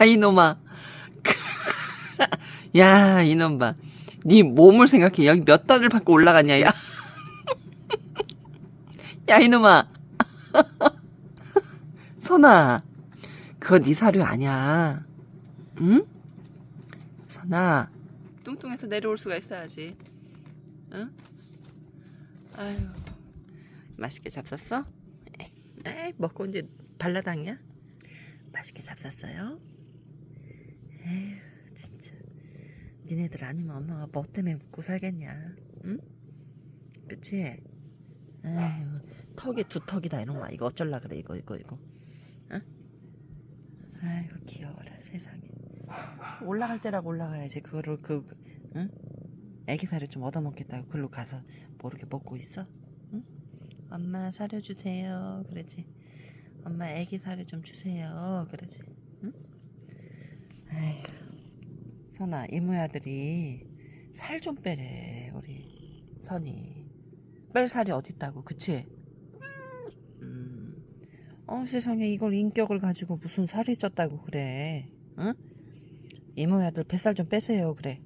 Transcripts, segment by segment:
야 이놈아. 야 이놈 봐. 네 몸을 생각해. 여기 몇 단을 받고 올라갔냐 야. 야 이놈아. 선아. 그거 네 사료 아니야. 응? 선아. 뚱뚱해서 내려올 수가 있어야지. 응? 아유. 맛있게 잡쌌어? 에이, 먹고 이제 발라당이야? 맛있게 잡쌌어요? 진짜. 니네들 아니면 엄마가 뭐 때문에 웃고 살겠냐? 응? 그치? 에휴, 턱이 두 턱이다, 이놈아. 이거 어쩔라 그래, 이거, 이거, 이거. 응? 아이고, 귀여워라, 세상에. 올라갈 때라고 올라가야지. 그거를, 그, 응? 애기 살을 좀 얻어먹겠다고 글로 가서 모르게 먹고 있어? 응? 엄마 사료 주세요. 그러지. 엄마 애기 사료 좀 주세요. 그러지. 응? 아휴. 선아, 이모 아들이 살 좀 빼래. 우리 선이. 뺄 살이 어딨다고. 그치? 음. 어, 세상에 이걸 인격을 가지고 무슨 살이 쪘다고 그래. 응? 이모 아들 뱃살 좀 빼세요. 그래.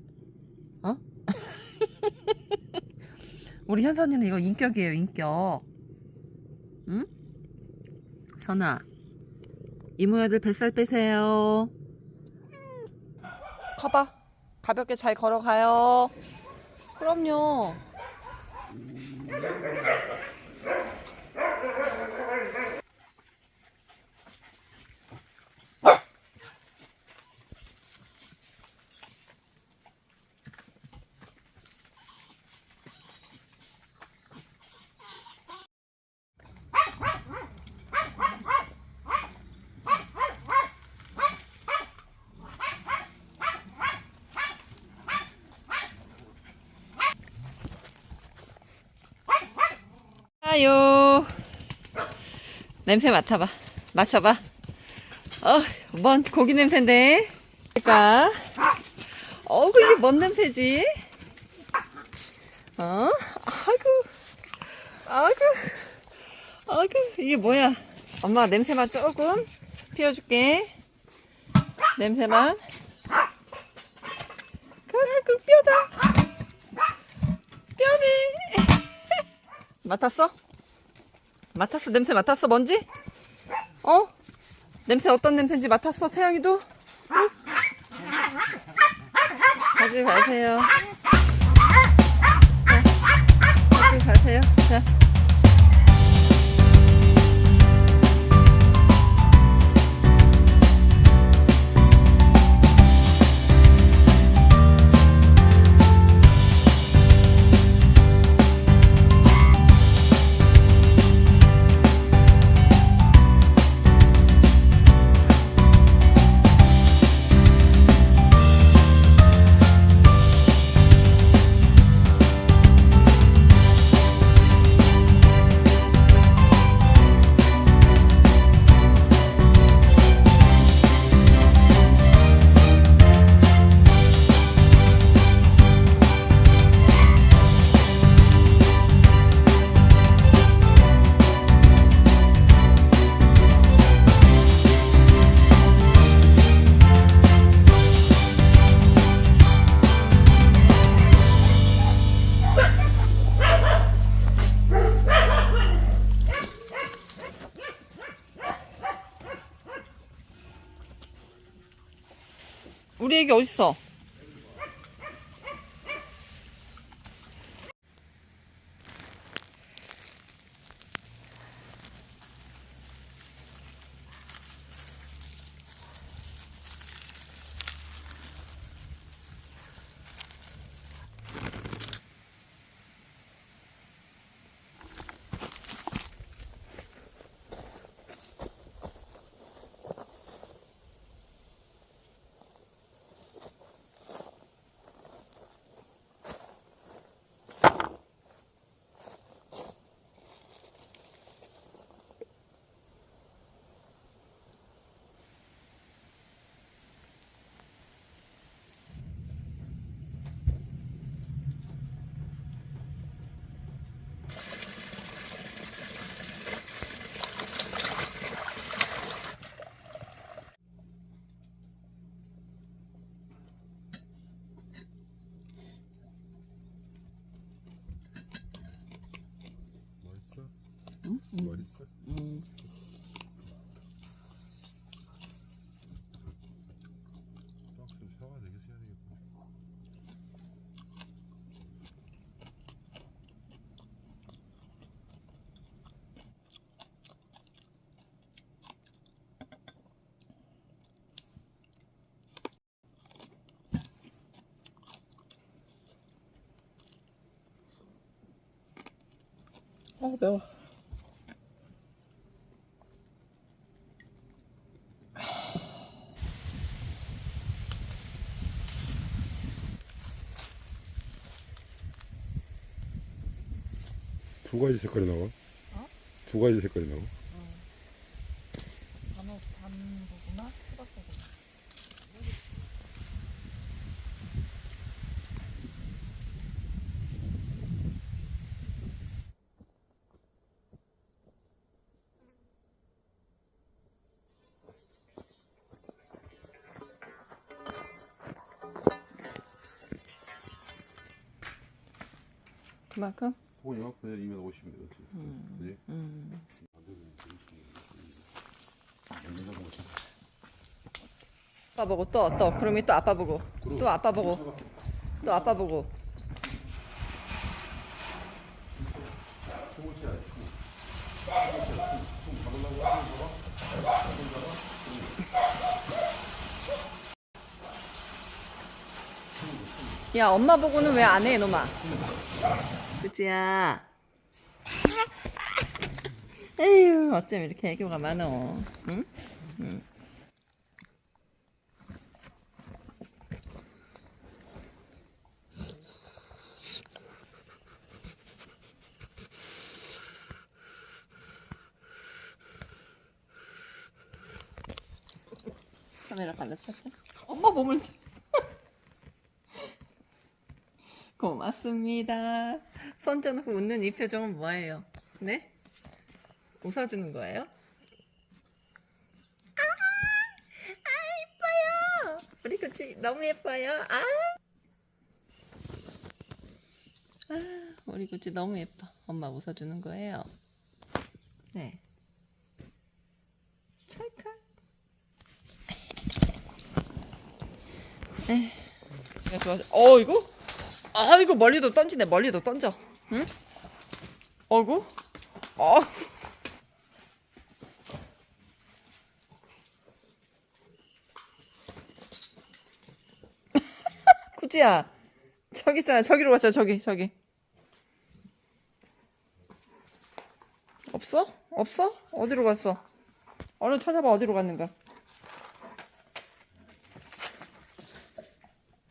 어? 우리 현선이는 이거 인격이에요, 인격. 응? 선아, 이모야들 뱃살 빼세요. 가봐. 가볍게 잘 걸어가요. 그럼요. 아유. 냄새 맡아봐. 맞춰봐. 어, 뭔 고기 냄새인데? 그러니까. 어구, 이게 뭔 냄새지? 어? 아이고. 아이고. 아이고, 이게 뭐야? 엄마 냄새만 조금 피워줄게. 냄새만. 그 뼈다. 뼈네. 맡았어? 맡았어? 냄새 맡았어? 뭔지? 어? 냄새 어떤 냄새인지 맡았어? 태양이도? 응? 가지 가세요. 자, 가지 가세요. 자. 어딨어? 응? 응. 맛있어? 응. 박스 샤워 되게 해야 되겠다. 어 매워. 두 가지 색깔이 나와. 어? 두 가지 색깔이 나와. 수박고구마. 그만큼? 그거 이만큼 250m 되겠어. 그지? 음. 아빠 보고 또 또 그러면 또 아빠 보고 또 아빠 보고 또 아빠 보고 야 엄마 보고는 왜 안 해 이놈아 그치야 에휴 어쩜 이렇게 애교가 많어 응? 응. 카메라 갈라쳤죠? 엄마 몸을 고맙습니다. 손져놓고 웃는 이 표정은 뭐예요? 네? 웃어주는 거예요? 아, 아 예뻐요. 우리 그치 너무 예뻐요. 아, 아 우리 그치 너무 예뻐. 엄마 웃어주는 거예요. 네. 찰칵. 에. 야, 좋아서. 어 이거? 아 이거 멀리도 던지네 멀리도 던져. 응? 어구? 어. 구지야 저기 있잖아 저기로 갔어 저기 저기 없어? 없어? 어디로 갔어? 얼른 찾아봐 어디로 갔는가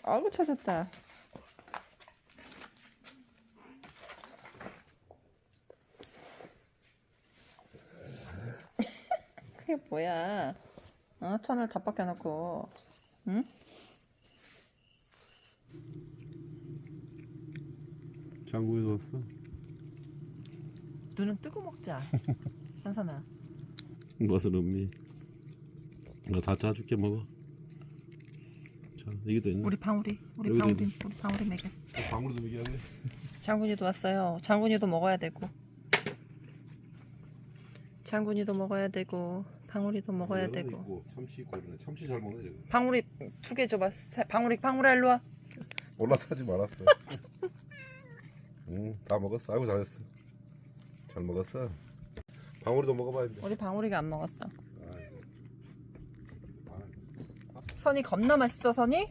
아이고 찾았다 그게 뭐야 어? 천을 다 박혀놓고 응? 장구에도 왔어. 눈은 뜨고 먹자 현선아 맛은 없니? 나다 짜줄게 먹어. 자, 이게 도 있네. 우리 방울이 우리 여기도 방울이 있네. 우리 방울이 먹여 방울도 먹여야 돼. 장군이도 왔어요 장군이도 먹어야 되고 장군이도 먹어야 되고 방울이도 먹어야 연어도 되고 있고, 참치 그러네. 참치 잘 먹네 지금. 방울이 두 개 줘봐 사- 방울이 방울아 일로 와 올라타지 말았어. 응, 다 먹었어. 아이고 잘했어. 잘 먹었어. 방울이도 먹어봐 이제. 우리 방울이가 안 먹었어 아이고. 선이 겁나 맛있어 선이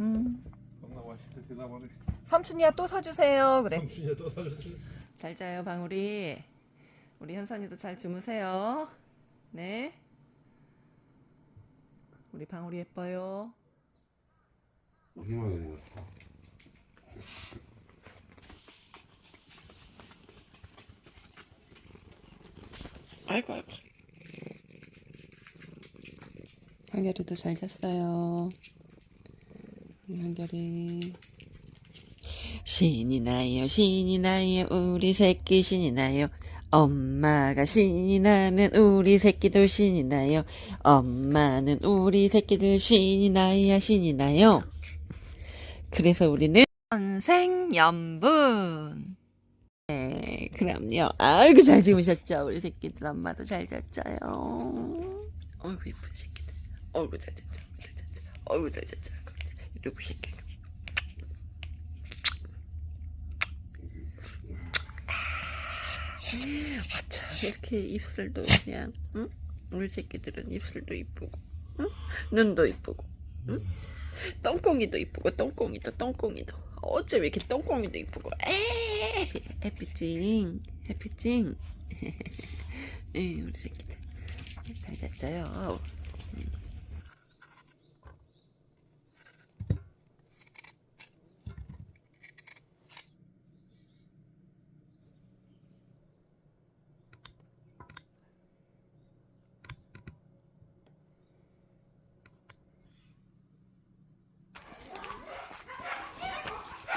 음 겁나 맛있게 대답하네. 삼촌이야 또 사주세요 그래 삼촌이야 또 사줬지. 잘 자요 방울이 우리 현선이도 잘 주무세요. 네. 우리 방울이 예뻐요. 얼마나 먹었어? 아이고 아이고. 한결이도 잘 잤어요. 한결이. 신이 나요 신이 나요. 우리 새끼 신이 나요 엄마가 신이 나면 우리 새끼도 신이 나요 엄마는 우리 새끼들 신이 나야 신이 나요 그래서 우리는 선생연분 네, 그럼요. 아이고 잘 주무셨죠. 우리 새끼들 엄마도 잘 잤죠요. 어이구 이쁜 새끼들. 어이구 잘 잤죠. 잘 잤죠. 어이구 잘 잤죠. 이러고 새끼. 와차 이렇게 입술도 그냥 응? 우리 새끼들은 입술도 이쁘고 응? 눈도 이쁘고 응? 똥꽁이도 이쁘고 똥꽁이도 똥꽁이도. 왜 이렇게 똥꽁이도 이쁘고. 에 해피찡 해피찡 에이 우리 새끼들. 잘 잤어요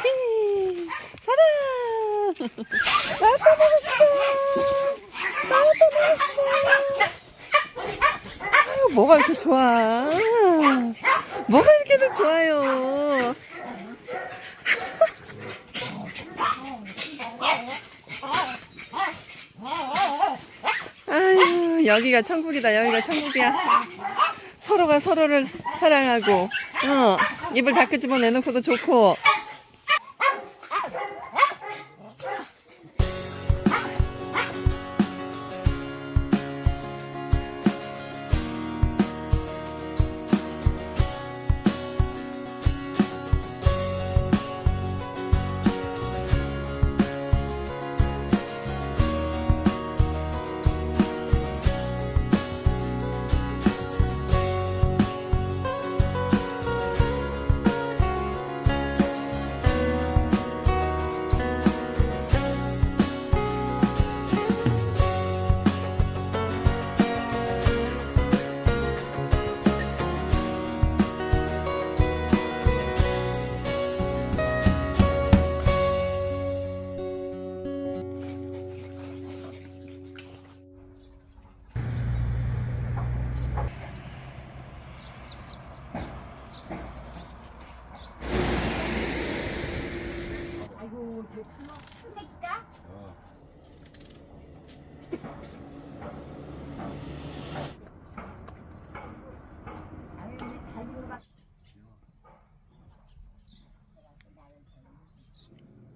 히히, 사랑 나도 보고 싶어 나도 보고 싶어 아유, 뭐가 이렇게 좋아? 뭐가 이렇게도 좋아요? 아유 여기가 천국이다 여기가 천국이야. 서로가 서로를 사랑하고 어 입을 다 끄집어 내놓고도 좋고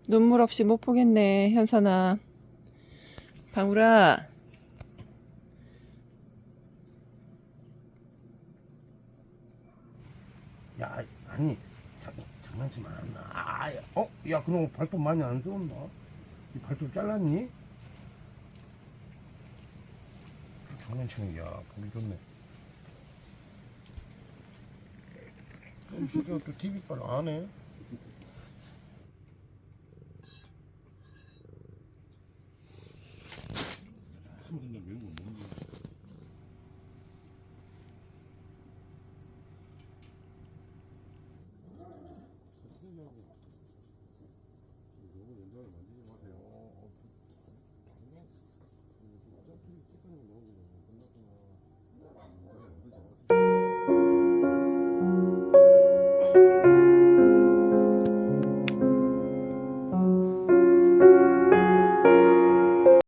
눈물 없이 못 보겠네 현선아. 방울아. 야 아니 자, 장난치 마. 아, 어? 야 그럼 발톱 많이 안 세웠나? 이 발톱 잘랐니? 장난치는 야 보기 좋네. 어, 이 새끼가 또 TV 빨 안 해.